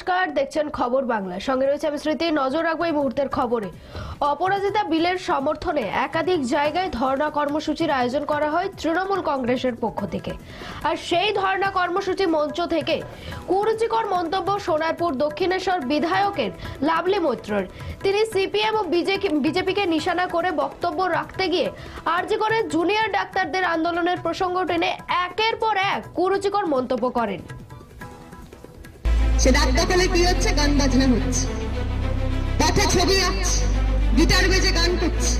নমস্কার, দেখছেন খবর বাংলা। সঙ্গে রয়েছে আমি স্মৃতি, নজর রাখব এই মুহূর্তের খবরে। অপরাজিতা বিলের সমর্থনে একাধিক জায়গায় ধর্ণা কর্মসূচির আয়োজন করা হয় তৃণমূল কংগ্রেসের পক্ষ থেকে। আর সেই ধর্ণা কর্মসূচি মঞ্চ থেকে কুরুচিকর মন্তব্য সোনারপুর দক্ষিণেশ্বর বিধায়কের লাভলি মৈত্রর। তিনি সিপিএম ও বিজেপিকে নিশানা করে বক্তব্য রাখতে গিয়ে আরজি করে জুনিয়র ডাক্তারদের আন্দোলনের প্রসঙ্গ টেনে একের পর এক কুরুচিকর মন্তব্য করেন। সে রাত দখলে কি হচ্ছে? গান বাজনা হচ্ছে। পথে ছবি আঁকছে, গিটার বেজে গান করছে,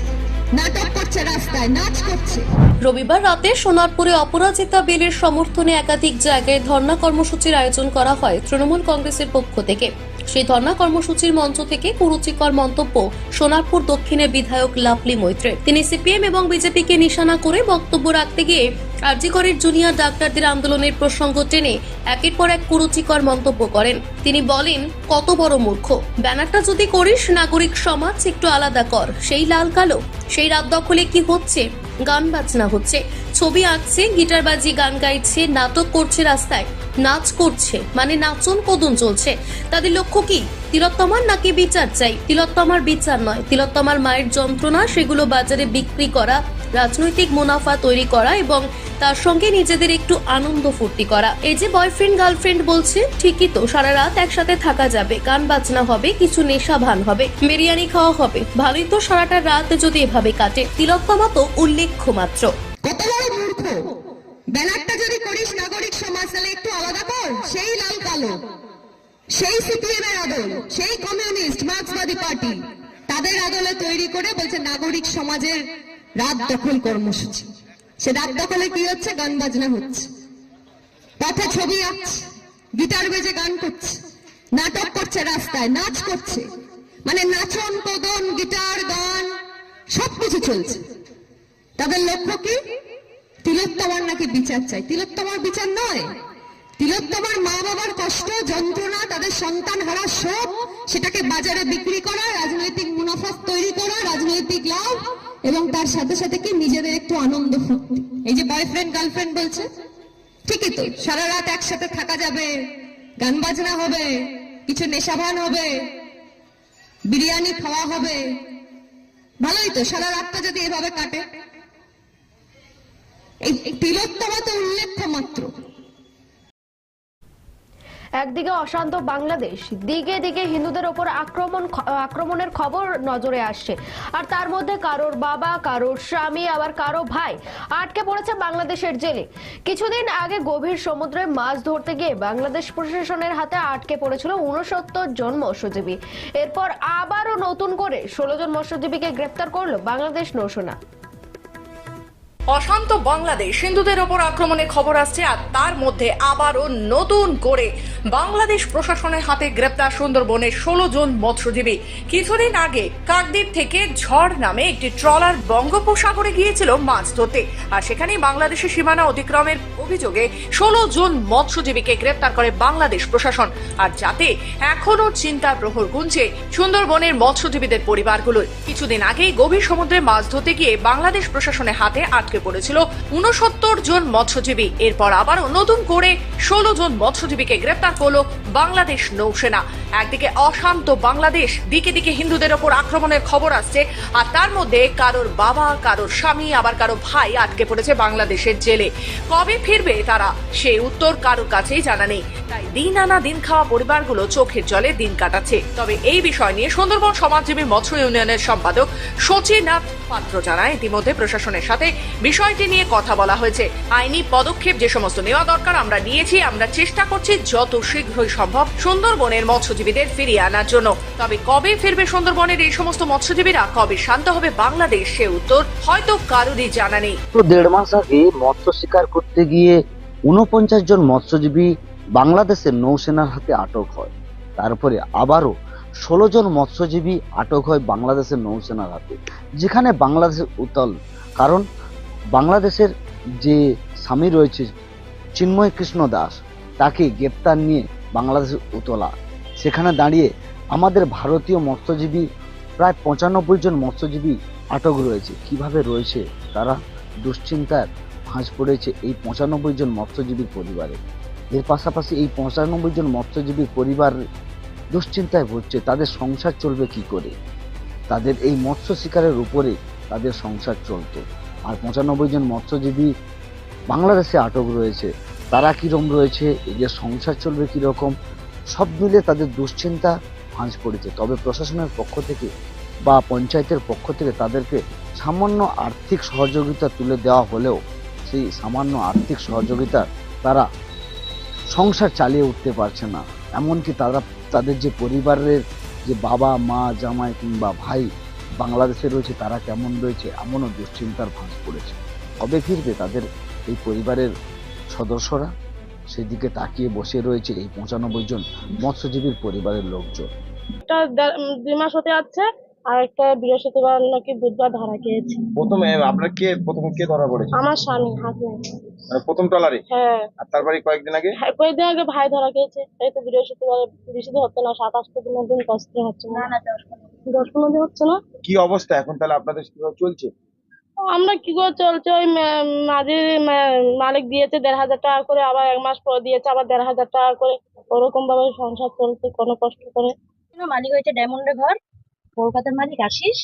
নাটক করছে রাস্তায়, নাচ করছে। রবিবার রাতে সোনারপুরে অপরাজিতা বেলের সমর্থনে একাধিক জায়গায় ধর্ণা কর্মসূচির আয়োজন করা হয় তৃণমূল কংগ্রেসের পক্ষ থেকে। সেই ধর্ণা কর্মসূচির মঞ্চ থেকে কুরুচিকর মন্তব্য সোনারপুর দক্ষিণের বিধায়ক লাভলি মৈত্রের। তিনি সিপিএম এবং বিজেপিকে নিশানা করে বক্তব্য রাখতে গিয়ে আরজিকরের জুনিয়র ডাক্তারদের আন্দোলনের প্রসঙ্গ টেনে একের পর এক কুরুচিকর মন্তব্য করেন। তিনি বলেন, কত বড় মূর্খ। ব্যানারটা যদি করিস, নাগরিক সমাজ একটু আলাদা কর। সেই লাল কালো, সেই রাত দখলে কি হচ্ছে? গান বাজনা হচ্ছে। ছবি আঁকছে গিটার বাজি গান গাইছে, নাটক করছে রাস্তায়। নাচ করছে মানে নাচন কদন চলছে। তাদের লক্ষ্য কি? তিলোত্তমার নাকি বিচার চাই? তিলোত্তমার বিচার নয়। তিলোত্তমার মায়ের যন্ত্রণা, সেগুলো বাজারে বিক্রি করা, রাজনৈতিক মুনাফা তৈরি করা এবং তার সঙ্গে নিজেদের একটু আনন্দ ফুর্তি করা। এই যে বয়ফ্রেন্ড গার্লফ্রেন্ড বলছে, ঠিকই তো, সারা রাত একসাথে থাকা যাবে। গান বাজনা হবে, কিছু নেশা ভান হবে, বিরিয়ানি খাওয়া হবে। ভালোই তো সারাটা রাত যদি এভাবে কাটে। তিলোত্তমা তো উল্লেখ্য মাত্র। ব্যানারটা যদি করিস নাগরিক সমাজ, তাহলে একটু আলাদা কর। সেই লাল কালো, সেই সিপিএম এর আদল, সেই কমিউনিস্ট, মার্ক্সবাদী পার্টি, তাদের আদলে তৈরি করে বলছে নাগরিক সমাজের রাত দখল কর্মসূচি। সে রাত দখলে কি হচ্ছে? গান বাজনা হচ্ছে। পথে ছবি আঁকছে, গিটার বেজে গান করছে, নাটক করছে রাস্তায়, নাচ করছে। মানে নাচন, কদন, গিটার, গান, সবকিছু চলছে। তাদের লক্ষ্য কি? তিলোত্তমার নাকি বিচার চাই? তিলোত্তমার বিচার নয়। তিলোত্তমার মা বাবার কষ্ট, যন্ত্রণা, তাদের সন্তান হারা শোক, সেটাকে বাজারে বিক্রি করা, রাজনৈতিক মুনাফা তৈরি করা, রাজনৈতিক লাভ, এবং তার সাথে সাথে কি নিজেদের একটু আনন্দ ফুর্তি এই যে বয়ফ্রেন্ড গার্লফ্রেন্ড বলছে, ঠিকই তো, সারা রাত একসাথে থাকা যাবে, গান বাজনা হবে, কিছু নেশাভান হবে, বিরিয়ানি খাওয়া হবে, ভালোই তো, সারা রাতটা যদি এভাবে কাটে। এই উল্লেখ্য মাত্র। একদিকে অশান্ত বাংলাদেশ, দিকে দিকে হিন্দুদের ওপর আক্রমণ আক্রমণের খবর নজরে আসছে। আর তার মধ্যে কারোর বাবা, কারোর স্বামী, আবার কারও ভাই আটকে পড়েছে বাংলাদেশের জেলে। কিছুদিন আগে গভীর সমুদ্রে মাছ ধরতে গিয়ে বাংলাদেশ প্রশাসনের হাতে আটকে পড়েছিল উনসত্তর জন মৎস্যজীবী। এরপর আবারও নতুন করে ষোলো জন মৎস্যজীবীকে গ্রেপ্তার করল বাংলাদেশ নৌসেনা। অশান্ত বাংলাদেশ। হিন্দুদের ওপর আক্রমণের খবর আসছে আর তার মধ্যে আবারও নতুন করে বাংলাদেশ প্রশাসনের হাতে গ্রেপ্তার সুন্দরবনের ষোলো জন মৎস্যজীবী। কিছুদিন আগে কাকদ্বীপ থেকে ঝড় নামে একটি ট্রলার বঙ্গোপসাগরে গিয়েছিল মাছ ধরতে। আর সেখানেই বাংলাদেশের সীমানা অতিক্রমের অভিযোগে ষোলো জন মৎস্যজীবীকে গ্রেপ্তার করে বাংলাদেশ প্রশাসন। আর যাতে এখনও চিন্তার প্রহর গুনছে সুন্দরবনের মৎস্যজীবীদের পরিবারগুলোর কিছুদিন আগেই গভীর সমুদ্রে মাছ ধরতে গিয়ে বাংলাদেশ প্রশাসনের হাতে আটকে পড়েছিল উনসত্তর জন মৎস্যজীবী। এরপর আবারও নতুন করে ষোলো জন মৎস্যজীবীকে গ্রেপ্তার করল বাংলাদেশ নৌসেনা। একদিকে অশান্ত বাংলাদেশ, দিকে দিকে হিন্দুদের ওপর আক্রমণের খবর আসছে, আর তার মধ্যে কারোর বাবা, কারোর স্বামী, আবার কারও ভাই আটকে পড়েছে বাংলাদেশের জেলে। কবে ফিরবে তারা? সেই উত্তর কারোর কাছেই জানা নেই। তাই দিন আনা দিন খাওয়া পরিবারগুলো চোখের জলে দিন কাটাচ্ছে। তবে এই বিষয় নিয়ে সুন্দরবন সমাজজীবী মৎস্য ইউনিয়নের সম্পাদক সচিনাথ পাত্র জানায়। ইতিমধ্যে প্রশাসনের সাথে বিষয়টি নিয়ে কথা বলা হয়েছে। আইনি পদক্ষেপ যে সমস্ত নেওয়া দরকার, আমরা নিয়েছি। আমরা চেষ্টা করছি যত শীঘ্রই সম্ভব সুন্দরবনের মৎস্যজীবীদের ফিরিয়ে আনার জন্য। তবে কবে ফিরবে সুন্দরবনের এই সমস্ত মৎস্যজীবীরা? কবে শান্ত হবে বাংলাদেশ সে উত্তর হয়তো কারোরই জানা নেই। দেড় মাস আগে মৎস্য শিকার করতে গিয়ে উনপঞ্চাশ জন মৎস্যজীবী বাংলাদেশের নৌসেনার হাতে আটক হয়। তারপরে আবারও ষোলো জন মৎস্যজীবী আটক হয় বাংলাদেশের নৌসেনার হাতে, যেখানে বাংলাদেশের উতল কারণ বাংলাদেশের যে স্বামী রয়েছে চিন্ময় কৃষ্ণ দাস, তাকে গ্রেপ্তার নিয়ে বাংলাদেশের উতলা। সেখানে দাঁড়িয়ে আমাদের ভারতীয় মৎস্যজীবী প্রায় পঁচানব্বই জন মৎস্যজীবী আটক রয়েছে। কীভাবে রয়েছে? তারা দুশ্চিন্তার ভাঁজ পড়েছে এই পঁচানব্বই জন মৎস্যজীবীর পরিবারে। এর পাশাপাশি এই পঁচানব্বই জন মৎস্যজীবীর পরিবার দুশ্চিন্তায় ভুগছে, তাদের সংসার চলবে কি করে? তাদের এই মৎস্য শিকারের উপরে তাদের সংসার চলতো। আর পঁচানব্বই জন মৎস্যজীবী বাংলাদেশে আটক রয়েছে। তারা কিরম রয়েছে? এদের সংসার চলবে কীরকম? সব মিলে তাদের দুশ্চিন্তা ভাঁজ পড়েছে। তবে প্রশাসনের পক্ষ থেকে বা পঞ্চায়েতের পক্ষ থেকে তাদেরকে সামান্য আর্থিক সহযোগিতা তুলে দেওয়া হলেও সেই সামান্য আর্থিক সহযোগিতা তারা সংসার চালিয়ে উঠতে পারছে না। এমনকি তারা, তাদের যে পরিবারের যে বাবা, মা, জামাই কিংবা ভাই বাংলাদেশে রয়েছে, তারা কেমন রয়েছে, এমনও দুশ্চিন্তার ভাঁজ পড়েছে। কবে ফিরবে তাদের এই পরিবারের সদস্যরা? সেদিকে তাকিয়ে বসে রয়েছে এই পঁচানব্বই জন মৎস্যজীবীর পরিবারের লোকজন। দুই মাস হতে যাচ্ছে। আর একটা বৃহস্পতিবার নাকি বুধবার ধরা খেয়েছে। প্রথমে আপনার কে প্রথম কে ধরা পড়েছে? আমার স্বামী হাজবেন্ড। মানে প্রথম ট্রলারে? হ্যাঁ। আর তারপরে কয়েকদিন আগে? হ্যাঁ, কয়েকদিন আগে ভাই ধরা খেয়েছে। এই তো বৃহস্পতিবার দিন হচ্ছে না সাত আটটা দিনের দিন দিন হচ্ছে না। দশ পনেরো দিন। হচ্ছে না? কি অবস্থা এখন তাহলে আপনাদের কীভাবে চলছে? আমরা কি করে চলছে? ওই মা- মাঝে মা- মালিক দিয়েছে দেড় হাজার টাকা করে আবার এক মাস পর দিয়েছে আবার দেড় হাজার টাকা করে। ওরকম ভাবে সংসার চলছে কোনো কষ্ট করে। মালিক হয়েছে ডায়মন্ডের ঘর। কলকাতার মালিক আশিস।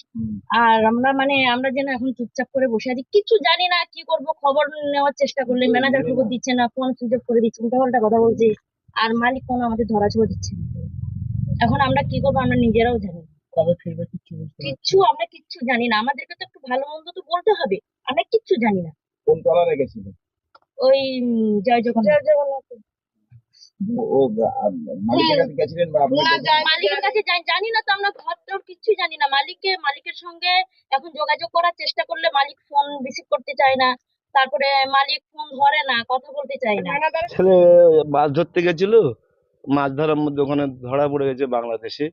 আর আমরা মানে আমরা যেন এখন চুপচাপ করে বসে আছি। কিছু জানি না কি করব খবর নেওয়ার চেষ্টা করলে ম্যানেজার খবর দিচ্ছে না ফোন সুইচ অফ করে দিচ্ছে উল্টা পাল্টা কথা বলছে। আর মালিক কোনো আমাদের ধরা ছোঁয়া দিচ্ছে না। এখন আমরা কি করব আমরা নিজেরাও জানি। কবে ফিরবে কিচ্ছু কিচ্ছু আমরা কিচ্ছু জানি না। আমাদেরকে তো একটু ভালো মন্দ তো বলতে হবে। আমরা কিচ্ছু জানি না। কোন ওই উম, জয় জগন্নাথ। ও মালিকের কাছে গেছিলেন বা মালিকের কাছে জানি জানি না তো আমরা ঘর টর কিচ্ছু জানি না। মালিককে মালিকের সঙ্গে এখন যোগাযোগ করার চেষ্টা করলে মালিক ফোন রিসিভ করতে চায় না। তারপরে মালিক ফোন ধরে না কথা বলতে চায় না। ছেলে মাছ ধরতে গেছিল মাছ ধরার মধ্যে ওখানে ধরা পড়ে গেছে বাংলাদেশে।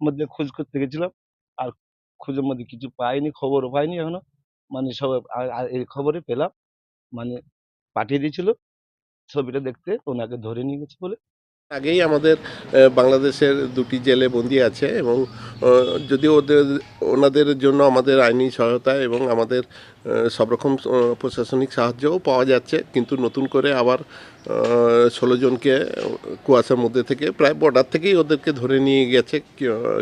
মধ্যে খোঁজ করতে গেছিলাম আর খোঁজের মধ্যে কিছু পাইনি খবরও পাইনি এখনও। মানে সব এই খবরে পেলাম। মানে পাঠিয়ে দিয়েছিল। ছবিটা দেখতে, ওনাকে ধরে নিয়ে গেছে বলে। আগেই আমাদের বাংলাদেশের দুটি জেলে বন্দি আছে এবং যদিও ওদের, ওনাদের জন্য আমাদের আইনি সহায়তা এবং আমাদের সব রকম প্রশাসনিক সাহায্যও পাওয়া যাচ্ছে। কিন্তু নতুন করে আবার ষোলো জনকে কুয়াশার মধ্যে থেকে প্রায় বর্ডার থেকেই ওদেরকে ধরে নিয়ে গেছে।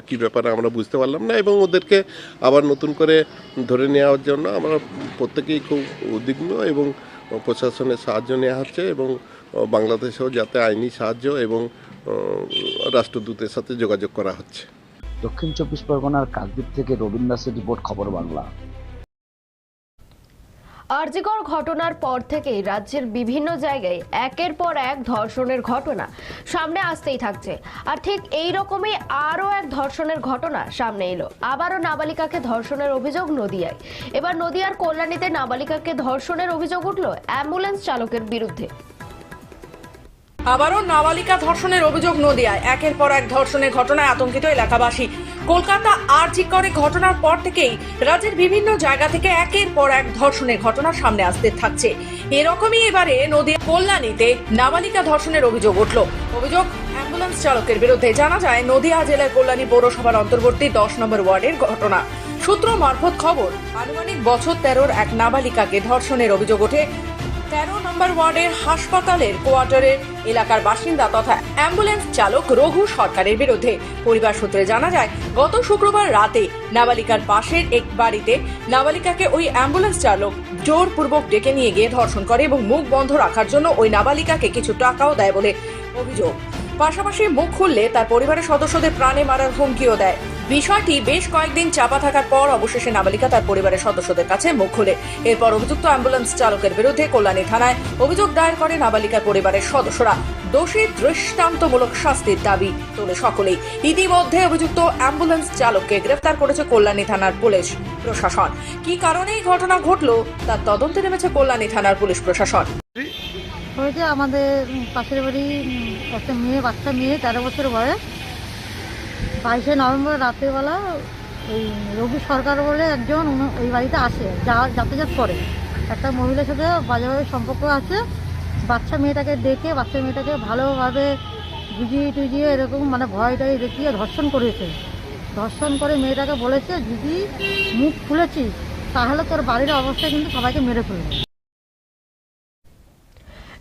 কি ব্যাপারে আমরা বুঝতে পারলাম না এবং ওদেরকে আবার নতুন করে ধরে নেওয়ার জন্য আমরা প্রত্যেকেই খুব উদ্বিগ্ন এবং প্রশাসনের সাহায্য নেওয়া হচ্ছে এবং বাংলাদেশেও যাতে আইনি সাহায্য এবং রাষ্ট্রদূতের সাথে যোগাযোগ করা হচ্ছে। দক্ষিণ চব্বিশ পরগনার কাকদ্বীপ থেকে রবীন্দ্র দাসের রিপোর্ট, খবর বাংলা। আরজিকর ঘটনার পর থেকেই রাজ্যের বিভিন্ন জায়গায় একের পর এক ধর্ষণের ঘটনা সামনে আসতেই থাকছে। আর ঠিক এই রকমই আরও এক ধর্ষণের ঘটনা সামনে এলো। আবারও নাবালিকাকে ধর্ষণের অভিযোগ নদিয়ায়। এবার নদিয়ার কল্যাণীতে নাবালিকাকে ধর্ষণের অভিযোগ উঠল অ্যাম্বুলেন্স চালকের বিরুদ্ধে। আবারও নাবালিকা ধর্ষণের অভিযোগ নদিয়ায়। একের পর এক ধর্ষণের ঘটনায় আতঙ্কিত এলাকাবাসী। কলকাতা আর করে ঘটনার পর থেকেই রাজ্যের বিভিন্ন জায়গা থেকে একের পর এক ধর্ষণের ঘটনা সামনে আসতে থাকছে। এরকমই এবারে নদিয়া কল্যাণীতে নাবালিকা ধর্ষণের অভিযোগ উঠল। অভিযোগ অ্যাম্বুলেন্স চালকের বিরুদ্ধে জানা যায়, নদিয়া জেলার কল্যাণী পৌরসভার অন্তর্বর্তী দশ নম্বর ওয়ার্ডের ঘটনা। সূত্র মারফত খবর, আনুমানিক বছর তেরোর এক নাবালিকাকে ধর্ষণের অভিযোগ ওঠে। তেরো নম্বর ওয়ার্ডের হাসপাতালের কোয়ার্টারের এলাকার বাসিন্দা তথা অ্যাম্বুলেন্স চালক রঘু সরকারের বিরুদ্ধে। পরিবার সূত্রে জানা যায়, গত শুক্রবার রাতে নাবালিকার পাশের এক বাড়িতে নাবালিকাকে ওই অ্যাম্বুলেন্স চালক জোরপূর্বক ডেকে নিয়ে গিয়ে ধর্ষণ করে এবং মুখ বন্ধ রাখার জন্য ওই নাবালিকাকে কিছু টাকাও দেয় বলে অভিযোগ। পাশাপাশি মুখ খুললে তার পরিবারের সদস্যদের প্রাণে মারার হুমকিও দেয়। বিষয়টি বেশ কয়েকদিন চাপা থাকার পর অবশেষে নাবালিকা তার পরিবারের সদস্যদের কাছে মুখ খোলে। এরপর অভিযুক্ত অ্যাম্বুলেন্স চালকের বিরুদ্ধে কল্যাণী থানায় অভিযোগ দায়ের করে নাবালিকার পরিবারের সদস্যরা। দোষী দৃষ্টান্তমূলক শাস্তির দাবি তোলে সকলেই। ইতিমধ্যে অভিযুক্ত অ্যাম্বুলেন্স চালককে গ্রেফতার করেছে কল্যাণী থানার পুলিশ প্রশাসন। কি কারণে ঘটনা ঘটলো, তার তদন্তে নেমেছে কল্যাণী থানার পুলিশ প্রশাসন। হয়েছে, আমাদের পাশের বাড়ি একটা মেয়ে, বাচ্চা মেয়ে, তেরো বছর বয়স। বাইশে নভেম্বর রাতেরবেলা ওই রঘু সরকার বলে একজন ওই বাড়িতে আসে, যা যাতায়াত করে। একটা মহিলার সাথে বাজে বাজে সম্পর্ক আছে। বাচ্চা মেয়েটাকে ডেকে বাচ্চা মেয়েটাকে ভালোভাবে বুঝিয়ে টুজিয়ে এরকম মানে ভয় টয় দেখিয়ে ধর্ষণ করেছে। ধর্ষণ করে মেয়েটাকে বলেছে, যদি মুখ খুলেছিস, তাহলে তোর বাড়ির অবস্থা কিন্তু সবাইকে মেরে ফেলবে।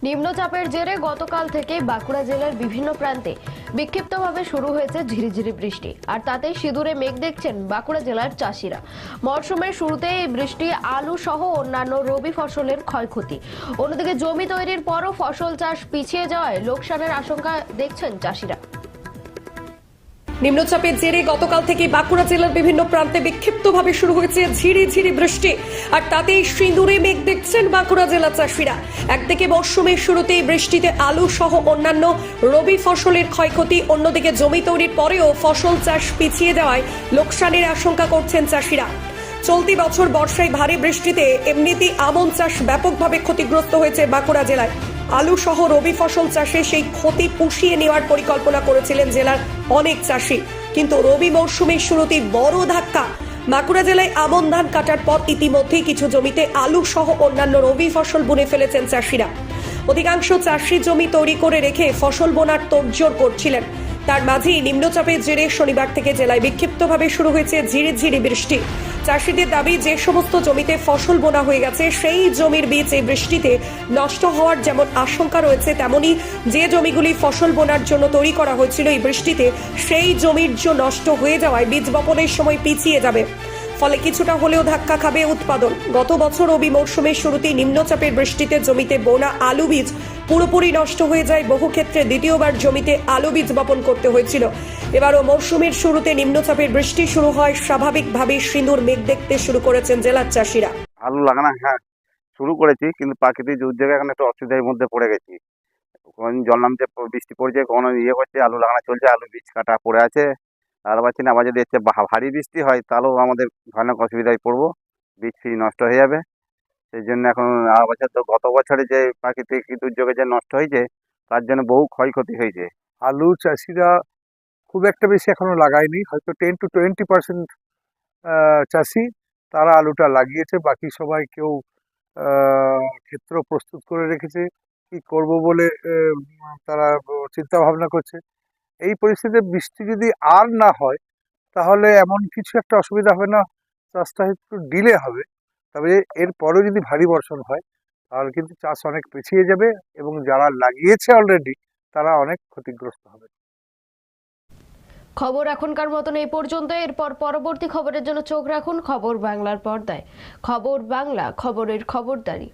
নিম্নচাপের জেরে গতকাল থেকে বাঁকুড়া জেলার বিভিন্ন প্রান্তে বিক্ষিপ্তভাবে শুরু হয়েছে ঝিরিঝিরি বৃষ্টি। আর তাতে সিঁদুরে মেঘ দেখছেন বাঁকুড়া জেলার চাষিরা। মরশুমের শুরুতে এই বৃষ্টি আলু সহ অন্যান্য রবি ফসলের ক্ষয়ক্ষতি। অন্যদিকে জমি তৈরির পরও ফসল চাষ পিছিয়ে যাওয়ায় লোকসানের আশঙ্কা দেখছেন চাষিরা। নিম্নচাপের জেরে গতকাল থেকে বাঁকুড়া জেলার বিভিন্ন প্রান্তে বিক্ষিপ্তভাবে শুরু হয়েছে ঝিরি ঝিরি বৃষ্টি। আর তাতেই সিঁদুরে মেঘ দেখছেন বাঁকুড়া জেলার চাষিরা। একদিকে মরশুমের শুরুতেই বৃষ্টিতে আলু সহ অন্যান্য রবি ফসলের ক্ষয়ক্ষতি, অন্যদিকে জমি তৈরির পরেও ফসল চাষ পিছিয়ে যাওয়ায় লোকসানের আশঙ্কা করছেন চাষিরা। চলতি বছর বর্ষায় ভারী বৃষ্টিতে এমনিতেই আমন চাষ ব্যাপকভাবে ক্ষতিগ্রস্ত হয়েছে বাঁকুড়া জেলায়। আলু সহ রবি ফসল চাষে সেই ক্ষতি পুষিয়ে নেওয়ার পরিকল্পনা করেছিলেন জেলার অনেক চাষি। কিন্তু রবি মরশুমের শুরুতেই বড় ধাক্কা। বাঁকুড়া জেলায় আমন ধান কাটার পর ইতিমধ্যেই কিছু জমিতে আলু সহ অন্যান্য রবি ফসল বুনে ফেলেছেন চাষিরা। অধিকাংশ চাষি জমি তৈরি করে রেখে ফসল বোনার তোড়জোড় করছিলেন। তার মাঝেই নিম্নচাপের জেরে শনিবার থেকে জেলায় বিক্ষিপ্তভাবে শুরু হয়েছে ঝিরি ঝিরি বৃষ্টি। চাষিদের দাবি, যে সমস্ত জমিতে ফসল বোনা হয়ে গেছে, সেই জমির বীজ এই বৃষ্টিতে নষ্ট হওয়ার যেমন আশঙ্কা রয়েছে, তেমনি যে জমিগুলি ফসল বোনার জন্য তৈরি করা হয়েছিল এই বৃষ্টিতে, সেই জমির নষ্ট হয়ে যাওয়ায় বীজ বপনের সময় পিছিয়ে যাবে। ফলে কিছুটা হলেও ধাক্কা খাবে উৎপাদন। গত বছর রবি মৌসুমের শুরুতেই নিম্নচাপের বৃষ্টিতে জমিতে বোনা আলু বীজ পুরোপুরি নষ্ট হয়ে যায়। বহু ক্ষেত্রে দ্বিতীয়বার জমিতে আলু বীজ বপন করতে হয়েছিল। এবারও মৌসুমের শুরুতে নিম্নচাপের বৃষ্টি শুরু হয়। স্বাভাবিকভাবেই সিঁদুর মেঘ দেখতে শুরু করেছেন জেলার চাষিরা। আলু লাগানো হ্যাঁ শুরু করেছি, কিন্তু প্রাকৃতিক দুর্যোগে এখন একটু অসুবিধার মধ্যে পড়ে গেছি। কখন জল নামছে বৃষ্টি পড়ছে কখনো ইয়ে করছে আলু লাগানো চলছে, আলু বীজ কাটা পড়ে আছে। আর পাচ্ছি না আবার যদি হচ্ছে ভারী বৃষ্টি হয়, তাহলেও আমাদের ভয়ানক অসুবিধায় পড়ব। বীজ ফিজ নষ্ট হয়ে যাবে। সেই জন্য এখন আর বছর তো গত বছরে যে প্রাকৃতিক দুর্যোগে যে নষ্ট হয়েছে, তার জন্য বহু ক্ষয়ক্ষতি হয়েছে। আলু চাষিরা খুব একটা বেশি এখনও লাগায়নি। হয়তো টেন টু টোয়েন্টি পার্সেন্ট চাষি তারা আলুটা লাগিয়েছে, বাকি সবাই কেউ ক্ষেত্র প্রস্তুত করে রেখেছে। কি করব বলে তারা চিন্তা ভাবনা করছে। এই পরিস্থিতিতে বৃষ্টি যদি আর না হয়, তাহলে এমন কিছু একটা অসুবিধা হবে না। চাষটা একটু ডিলে হবে। তবে এর পরেও যদি ভারী বর্ষণ হয়, তাহলে কিন্তু চাষ অনেক পিছিয়ে যাবে এবং যারা লাগিয়েছে অলরেডি তারা অনেক ক্ষতিগ্রস্ত হবে। খবর এখনকার মতন এই পর্যন্ত এরপর পরবর্তী খবরের জন্য চোখ রাখুন খবর বাংলার পর্দায়। খবর বাংলা, খবরের খবরদারি।